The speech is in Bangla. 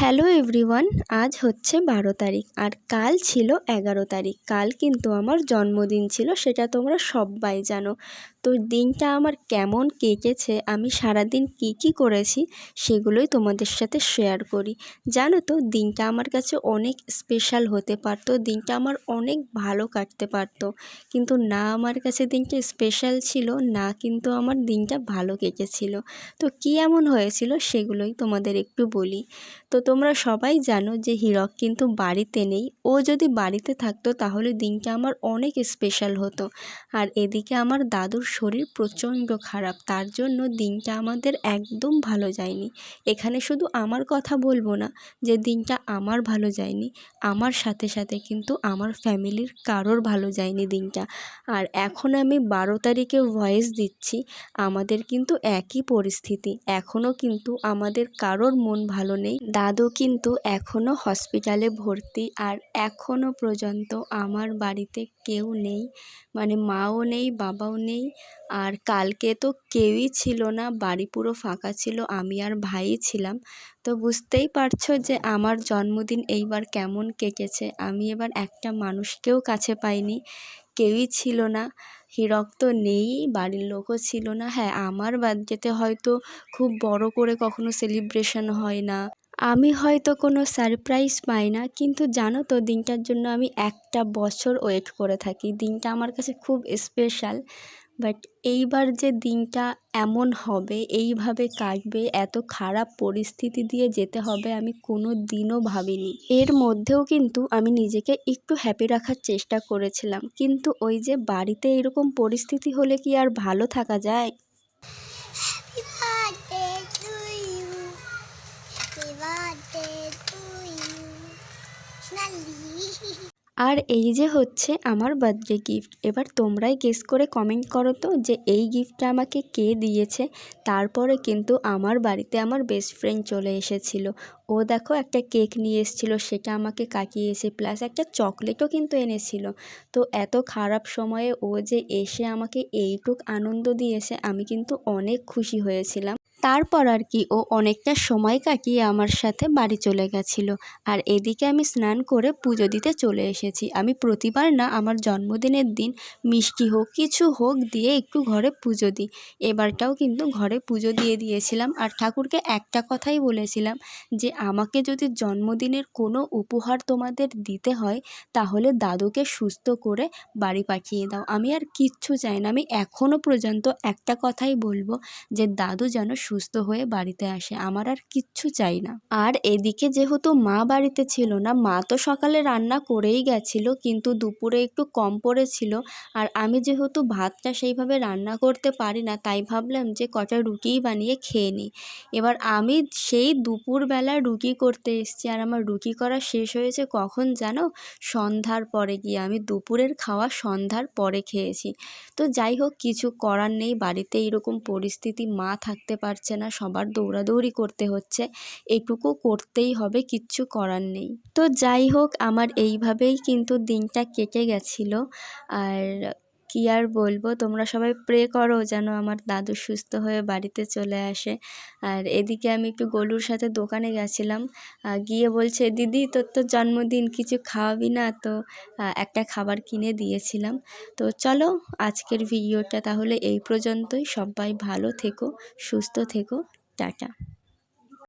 হ্যালো এভরিওয়ান আজ হচ্ছে বারো তারিখ আর কাল ছিল এগারো তারিখ। কাল কিন্তু আমার জন্মদিন ছিল, সেটা তোমরা সবাই জানো। তো দিনটা আমার কেমন কেটেছে, আমি সারাদিন কী কী করেছি, সেগুলোই তোমাদের সাথে শেয়ার করি। জানো তো, দিনটা আমার কাছে অনেক স্পেশাল হতে পারতো, দিনটা আমার অনেক ভালো কাটতে পারতো। কিন্তু না আমার কাছে দিনটা স্পেশাল ছিল, না কিন্তু আমার দিনটা ভালো কেটেছিল। তো কী এমন হয়েছিল, সেগুলোই তোমাদের একটু বলি। তো তোমরা সবাই জানো যে হীরক কিন্তু বাড়িতে নেই। ও যদি বাড়িতে থাকতো তাহলে দিনটা আমার অনেক স্পেশাল হতো। আর এদিকে আমার দাদুর শরীর প্রচণ্ড খারাপ, তার জন্য দিনটা আমাদের একদম ভালো যায়নি। এখানে শুধু আমার কথা বলব না যে দিনটা আমার ভালো যায়নি, আমার সাথে সাথে কিন্তু আমার ফ্যামিলির কারোর ভালো যায়নি দিনটা। আর এখন আমি বারো তারিখে ভয়েস দিচ্ছি, আমাদের কিন্তু একই পরিস্থিতি। এখনও কিন্তু আমাদের কারোর মন ভালো নেই। দাদু কিন্তু এখনও হসপিটালে ভর্তি আর এখনও পর্যন্ত আমার বাড়িতে কেউ নেই। মানে মাও নেই, বাবাও নেই। আর কালকে তো কেউই ছিল না, বাড়ি পুরো ফাঁকা ছিল, আমি আর ভাই ছিলাম। তো বুঝতেই পারছ যে আমার জন্মদিন এইবার কেমন কেটেছে। আমি এবার একটা মানুষকেও কাছে পাইনি, কেউই ছিল না। হিরক তো নেই, বাড়ির লোকও ছিল না। হ্যাঁ আমার বার্থডেতে হয়তো খুব বড় করে কখনো সেলিব্রেশন হয় না। আমি হয়তো কোনো সারপ্রাইজ পাই না, কিন্তু জানো তো দিনটার জন্য আমি একটা বছর ওয়েট করে থাকি। দিনটা আমার কাছে খুব স্পেশাল বাট এইবার যে দিনটা এমন হবে, এইভাবে কাটবে, এত খারাপ পরিস্থিতি দিয়ে যেতে হবে আমি কোনো দিনও ভাবিনি। এর মধ্যেও কিন্তু আমি নিজেকে একটু হ্যাপি রাখার চেষ্টা করেছিলাম, কিন্তু ওই যে বাড়িতে এরকম পরিস্থিতি হলে কি আর ভালো থাকা যায়? আর এই যে হচ্ছে আমার বার্থডে গিফট এবার তোমরাই গেস করে কমেন্ট করো তো যে এই গিফটটা আমাকে কে দিয়েছে? তারপরে কিন্তু আমার বাড়িতে আমার বেস্ট ফ্রেন্ড চলে এসেছিল। ও দেখো একটা কেক নিয়ে এসেছিল, সেটা আমাকে কাটিয়েছে প্লাস একটা চকলেটও কিন্তু এনেছিল। তো এত খারাপ সময়ে ও যে এসে আমাকে এইটুক আনন্দ দিয়েছে, আমি কিন্তু অনেক খুশি হয়েছিলাম। তারপর আর কি ও অনেকটা সময় কাটিয়ে আমার সাথে বাড়ি চলে গেছিল। আর এদিকে আমি স্নান করে পুজো দিতে চলে এসেছি। আমি প্রতিবার না আমার জন্মদিনের দিন মিষ্টি হোক, কিছু হোক দিয়ে একটু ঘরে পুজো দিই। এবারটাও কিন্তু ঘরে পুজো দিয়ে দিয়েছিলাম। আর ঠাকুরকে একটা কথাই বলেছিলাম যে, আমাকে যদি জন্মদিনের কোনো উপহার তোমাদের দিতে হয়, তাহলে দাদুকে সুস্থ করে বাড়ি পাঠিয়ে দাও। আমি আর কিচ্ছু চাই না। আমি এখনও পর্যন্ত একটা কথাই বলব যে, দাদু যেন সুস্থ হয়ে বাড়িতে আসে, আমার আর কিচ্ছু চাই না। আর এদিকে যেহেতু মা বাড়িতে ছিল না, মা তো সকালে রান্না করেই গেছিল, কিন্তু দুপুরে একটু কম পড়েছিল। আর আমি যেহেতু ভাতটা সেইভাবে রান্না করতে পারি না, তাই ভাবলাম যে কটা রুটিই বানিয়ে খেয়ে নিই। এবার আমি সেই দুপুরবেলা রুটি করতে এসছি, আর আমার রুটি করা শেষ হয়েছে কখন জানো? সন্ধ্যার পরে গিয়ে। আমি দুপুরের খাওয়া সন্ধ্যার পরে খেয়েছি। তো যাই হোক, কিছু করার নেই, বাড়িতে এরকম পরিস্থিতি মা থাকতে পারছে না, সবার দৌড়াদৌড়ি করতে হচ্ছে। এটুকু করতেই হবে, কিচ্ছু করার নেই। তো যাই হোক, আমার এইভাবেই কিন্তু দিনটা কেটে গেছিল। আর কী আর বলব? তোমরা সবাই প্রে করো যেন আমার দাদু সুস্থ হয়ে বাড়িতে চলে আসে। আর এদিকে আমি একটু গলুর সাথে দোকানে গেছিলাম। গিয়ে বলছে, দিদি, তোর তো জন্মদিন, কিছু খাওয়াবি না? তো একটা খাবার কিনে দিয়েছিলাম। তো চলো, আজকের ভিডিওটা তাহলে এই পর্যন্তই। সবাই ভালো থেকো, সুস্থ থেকো। টাটা।